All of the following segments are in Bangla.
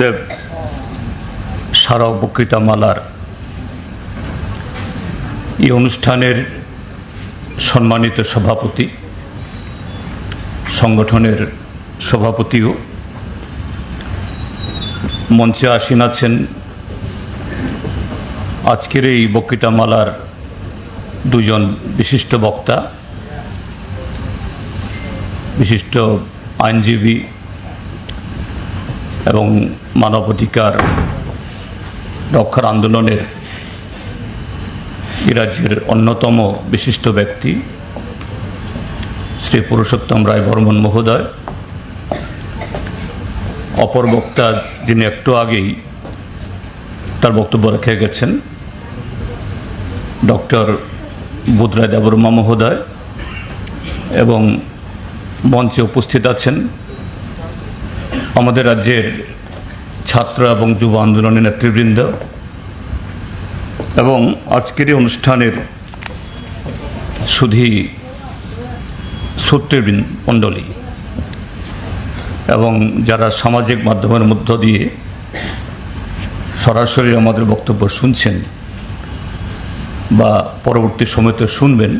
দেব, সারা বক্তৃতা মালার এই অনুষ্ঠানের সম্মানিত সভাপতি, সংগঠনের সভাপতিও মঞ্চে আসীন আছেন। আজকের এই বক্তৃতা মালার দুজন বিশিষ্ট বক্তা, বিশিষ্ট আইনজীবী এবং মানবাধিকার রক্ষার আন্দোলনের রাজ্যের অন্যতম বিশিষ্ট ব্যক্তি শ্রী পুরুষোত্তম রায় বর্মন মহোদয়। অপর বক্তা যিনি একটু আগেই তার বক্তব্য রেখে গেছেন, ডক্টর বুধরায় দেববর্মা মহোদয় এবং মঞ্চে উপস্থিত আছেন আমাদের রাজ্যের ছাত্র এবং যুব আন্দোলনের নেতৃবৃন্দ এবং আজকের এই অনুষ্ঠানের সুধী সূত্রবৃন্দ মণ্ডলী এবং যারা সামাজিক মাধ্যমের মধ্য দিয়ে সরাসরি আমাদের বক্তব্য শুনছেন বা পরবর্তী সময়তে শুনবেন,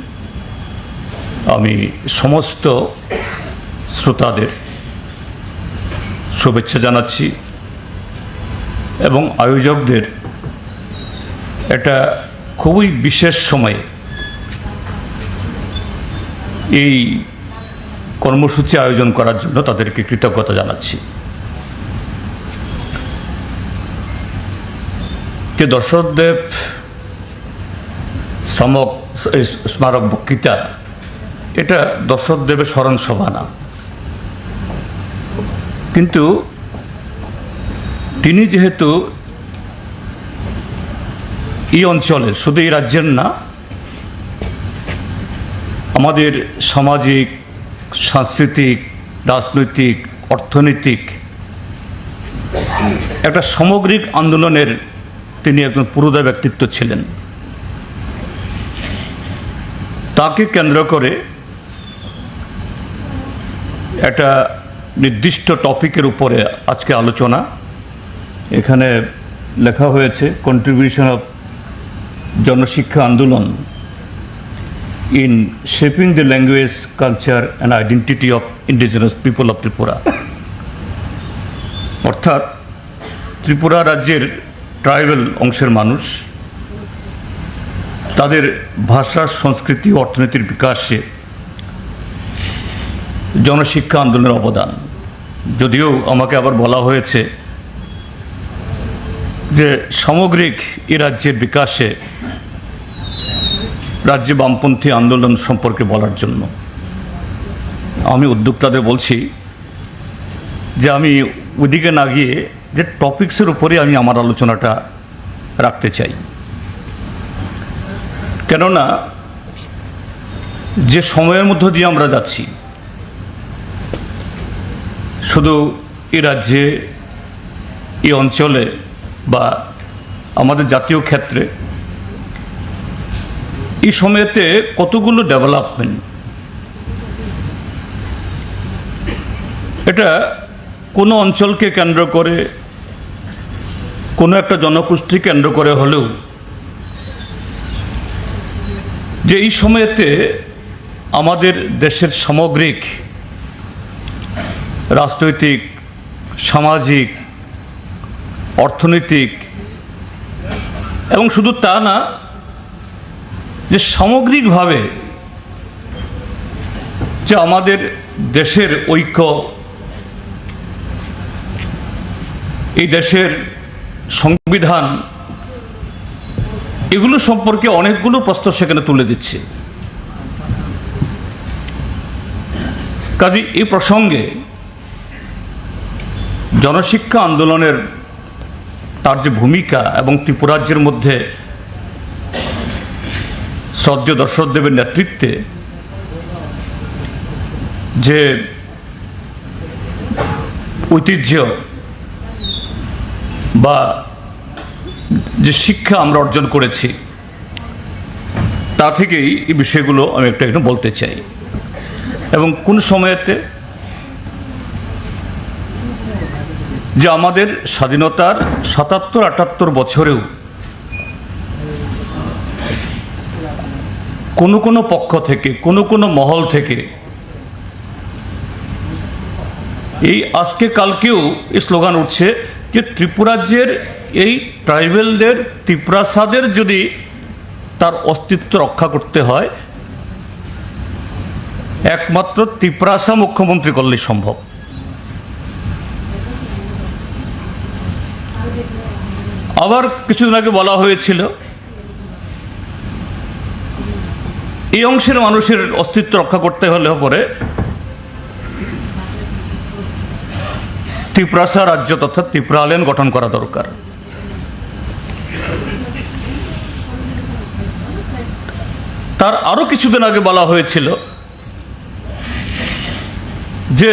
আমি সমস্ত শ্রোতাদের শুভেচ্ছা জানাচ্ছি। এবং আয়োজকদের একটা খুবই বিশেষ সময়ে এই কর্মসূচি আয়োজন করার জন্য তাদেরকে কৃতজ্ঞতা জানাচ্ছি। কে দর্শকদেব সমক স্মারক বক্তৃতা, এটা দর্শকদেবের স্মরণ সভা না। কিন্তু তিনি যেহেতু এই অঞ্চলের, শুধু এই রাজ্যের না, আমাদের সামাজিক, সাংস্কৃতিক, রাজনৈতিক, অর্থনৈতিক একটা সামগ্রিক আন্দোলনের তিনি একজন পুরোদা ব্যক্তিত্ব ছিলেন। তাকে কেন্দ্র করে একটা নির্দিষ্ট টপিকের উপরে আজকে আলোচনা। এখানে লেখা হয়েছে contribution of Janashiksha Andolan in shaping the language culture and identity of indigenous people of Tripura অর্থাৎ, ত্রিপুরা রাজ্যের ট্রাইবেল অংশের মানুষ, তাদের ভাষা, সংস্কৃতি, অর্থনীতির বিকাশে জনশিক্ষা আন্দোলনের অবদান। যদিও আমাকে আবার বলা হয়েছে যে সামগ্রিক এ রাজ্যের বিকাশে রাজ্যে বামপন্থী আন্দোলন সম্পর্কে বলার জন্য। আমি উদ্যোক্তাদের বলছি যে আমি ওইদিকে না গিয়ে যে টপিক্সের উপরে আমি আমার আলোচনাটা রাখতে চাই। কেননা যে সময়ের মধ্য দিয়ে আমরা যাচ্ছি শুধু এ রাজ্যে, এই অঞ্চলে বা আমাদের জাতীয় ক্ষেত্রে, এই সময়েতে কতগুলো ডেভেলপমেন্ট এটা কোনো অঞ্চলকে কেন্দ্র করে, কোনো একটা জনগোষ্ঠী কেন্দ্র করে হলেও, যে এই সময়েতে আমাদের দেশের সামগ্রিক রাজনৈতিক, সামাজিক, অর্থনৈতিক এবং শুধু তা না, যে সামগ্রিকভাবে যে আমাদের দেশের ঐক্য, এই দেশের সংবিধান, এগুলো সম্পর্কে অনেকগুলো প্রশ্ন সেখানে তুলে দিচ্ছে। কাজে এই প্রসঙ্গে জনশিক্ষা আন্দোলনের তার যে ভূমিকা এবং ত্রিপুরাজ্যের মধ্যে সদ্য দর্শকদেবের নেতৃত্বে যে ঐতিহ্য বা যে শিক্ষা আমরা অর্জন করেছি, তা থেকেই এই বিষয়গুলো আমি একটু একটু বলতে চাই। এবং কোন সময়েতে যে আমাদের স্বাধীনতার সাতাত্তর, আটাত্তর বছরেও কোনো কোনো পক্ষ থেকে, কোনো কোনো মহল থেকে এই আজকে কালকেও এই স্লোগান উঠছে যে ত্রিপুরাজ্যের এই ট্রাইবেলদের, ত্রিপ্রাসাদের যদি তার অস্তিত্ব রক্ষা করতে হয়, একমাত্র ত্রিপ্রাসা মুখ্যমন্ত্রী করলেই সম্ভব। আবার কিছুদিন আগে বলা হয়েছিল, এই অংশের মানুষের অস্তিত্ব রক্ষা করতে হলে পরে ত্রিপ্রাসা রাজ্য তথা ত্রিপুরালেন গঠন করা দরকার। তার আরও কিছুদিন আগে বলা হয়েছিল যে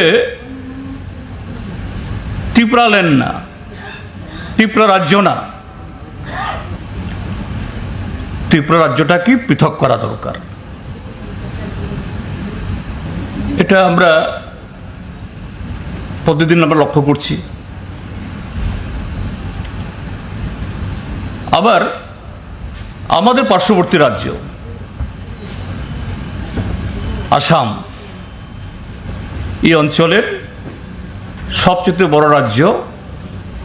ত্রিপুরালেন না, ত্রিপুরা রাজ্য না ত্রিপুরা রাজ্যটাকে পৃথক করা দরকার। এটা আমরা প্রতিদিন আমরা লক্ষ্য করছি। আবার আমাদের পার্শ্ববর্তী রাজ্য, আসাম, এই অঞ্চলের সবচেয়ে বড় রাজ্য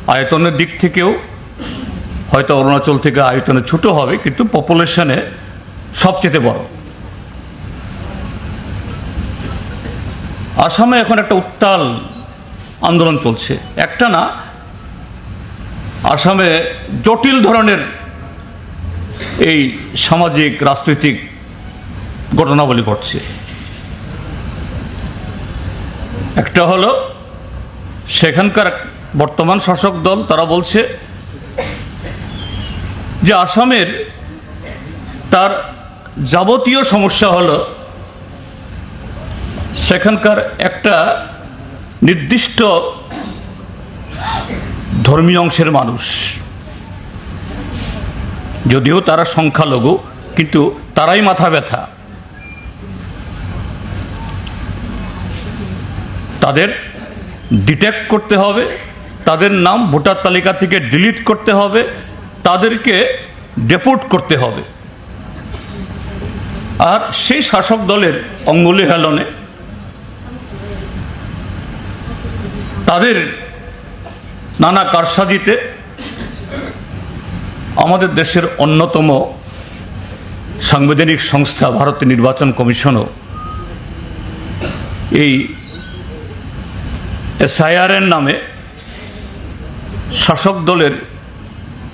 আয়তনের দিক থেকেও হয়তো অরুণাচল থেকে আয়তনে ছোট হবে, কিন্তু পপুলেশনে সবচেয়ে বড়। আসামে এখন একটা উত্তাল আন্দোলন চলছে। একটা না, আসামে জটিল ধরনের এই সামাজিক, রাজনৈতিক ঘটনাবলী ঘটছে। একটা হলো, সেখানকার বর্তমান শাসক দল, তারা বলছে যে আসামের তার যাবতীয় সমস্যা হলো সেখানকার একটা নির্দিষ্ট ধর্মীয় অংশের মানুষ। যদিও তারা সংখ্যালঘু, কিন্তু তারাই মাথা ব্যথা। তাদের ডিটেক্ট করতে হবে, তাদের নাম ভোটার তালিকা থেকে ডিলিট করতে হবে তাদেরকে ডেপোর্ট করতে হবে। আর সেই শাসক দলের অঙ্গুলি হেলনে তাদের নানা কারসাজিতে আমাদের দেশের অন্যতম সাংবিধানিক সংস্থা ভারতের নির্বাচন কমিশনও এই এসআইআরের নামে শাসক দলের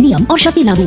नियम और शक्ति लागू